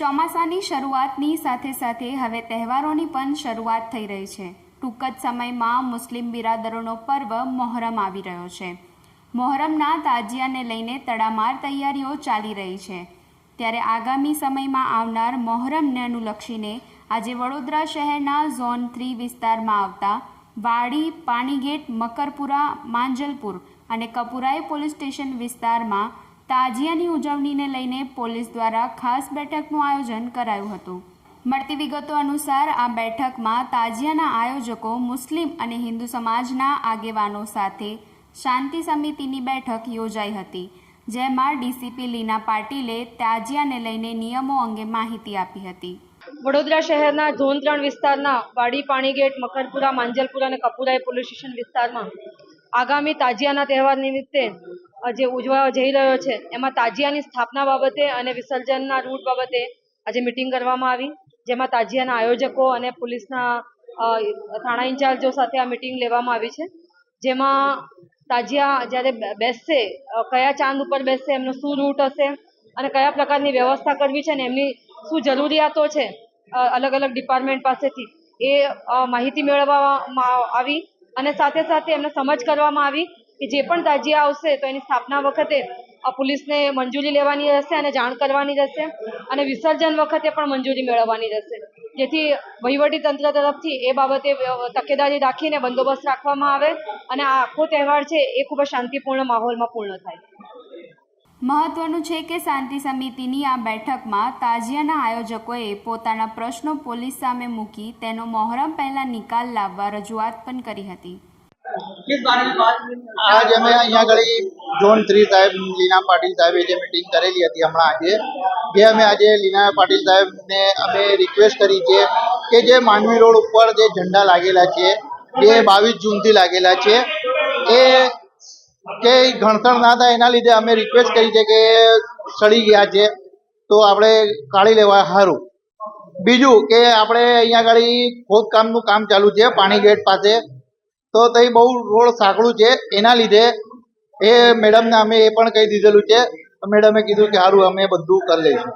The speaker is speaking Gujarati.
ચોમાસાની શરૂઆતની સાથે સાથે હવે તહેવારોની પણ શરૂઆત થઈ રહી છે. ટૂંક જ સમયમાં મુસ્લિમ બિરાદરોનો પર્વ મોહરમ આવી રહ્યો છે. મોહરમના તાજિયાને લઈને તડામાર તૈયારીઓ ચાલી રહી છે. ત્યારે આગામી સમયમાં આવનાર મોહરમને અનુલક્ષીને આજે વડોદરા શહેરના ઝોન થ્રી વિસ્તારમાં આવતા વાડી, પાણીગેટ, મકરપુરા, માંજલપુર અને કપુરાઈ પોલીસ સ્ટેશન વિસ્તારમાં તાજિયાની ઉજવણીને લઈને પોલીસ દ્વારા ખાસ બેઠકનું આયોજન કરાયું હતું. મળતી વિગતો અનુસાર આ બેઠકમાં તાજિયાના આયોજકો મુસ્લિમ અને હિન્દુ સમાજના આગેવાનો સાથે શાંતિ સમિતિની બેઠક યોજાઈ હતી, જેમાં ડીસીપી લીના પાટીલે તાજિયાને લઈને નિયમો અંગે માહિતી આપી હતી. વડોદરા શહેરના ઝોન ત્રણ વિસ્તારના વાડી પાણીગેટ મકરપુરા માંજલપુરા અને કપુરાઈ પોલીસ સ્ટેશન વિસ્તારમાં આગામી તાજિયાના તહેવાર નિમિત્તે જે ઉજવવા જઈ રહ્યો છે, એમાં તાજિયાની સ્થાપના બાબતે અને વિસર્જનના રૂટ બાબતે આજે મિટિંગ કરવામાં આવી, જેમાં તાજિયાના આયોજકો અને પોલીસના થાણા ઇન્ચાર્જો સાથે આ મિટિંગ લેવામાં આવી છે, જેમાં તાજિયા જ્યારે બેસશે કયા ચાંદ ઉપર બેસશે, એમનો શું રૂટ હશે અને કયા પ્રકારની વ્યવસ્થા કરવી છે ને એમની શું જરૂરિયાતો છે અલગ અલગ ડિપાર્ટમેન્ટ પાસેથી, એ માહિતી મેળવવામાં આવી અને સાથે સાથે એમને સમજ કરવામાં આવી કે જે પણ તાજિયા આવશે તો એની સ્થાપના વખતે પોલીસને મંજૂરી લેવાની રહેશે અને જાણ કરવાની રહેશે અને વિસર્જન વખતે પણ મંજૂરી મેળવવાની રહેશે. જેથી વહીવટી તંત્ર તરફથી એ બાબતે તકેદારી રાખીને બંદોબસ્ત રાખવામાં આવે અને આ આખો તહેવાર છે એ ખૂબ જ શાંતિપૂર્ણ માહોલમાં પૂર્ણ થાય. મહત્વનું છે કે શાંતિ સમિતિની આ બેઠકમાં તાજિયાના આયોજકોએ પોતાના પ્રશ્નો પોલીસ સામે મૂકી તેનો મોહરમ પહેલા નિકાલ લાવવા રજૂઆત પણ કરી હતી. આજ અમે અહીંયા આગળ ઝોન થ્રી સાહેબ લીના પાટીલ સાહેબે જે મિટિંગ કરેલી હતી હમણાં આજે જે અમે આજે લીના પાટીલ સાહેબને અમે રિક્વેસ્ટ કરી છે કે જે માંડવી રોડ ઉપર જે ઝંડા લાગેલા છે જે બાવીસ જૂનથી લાગેલા છે એ કે ગણતર ના થાય એના લીધે અમે રિક્વેસ્ટ કરી છે કે સડી ગયા છે, તો આપણે કાઢી લેવા સારું બીજું કે આપણે અહીંયા આગળ ખોદકામનું કામ ચાલુ છે, પાણી ગેટ પાસે. તો તે બહુ રોડ સાંકડું છે, એના લીધે એ મેડમને અમે એ પણ કહી દીધેલું છે. મેડમે કીધું કે સારું અમે બધું કરી લઈશું.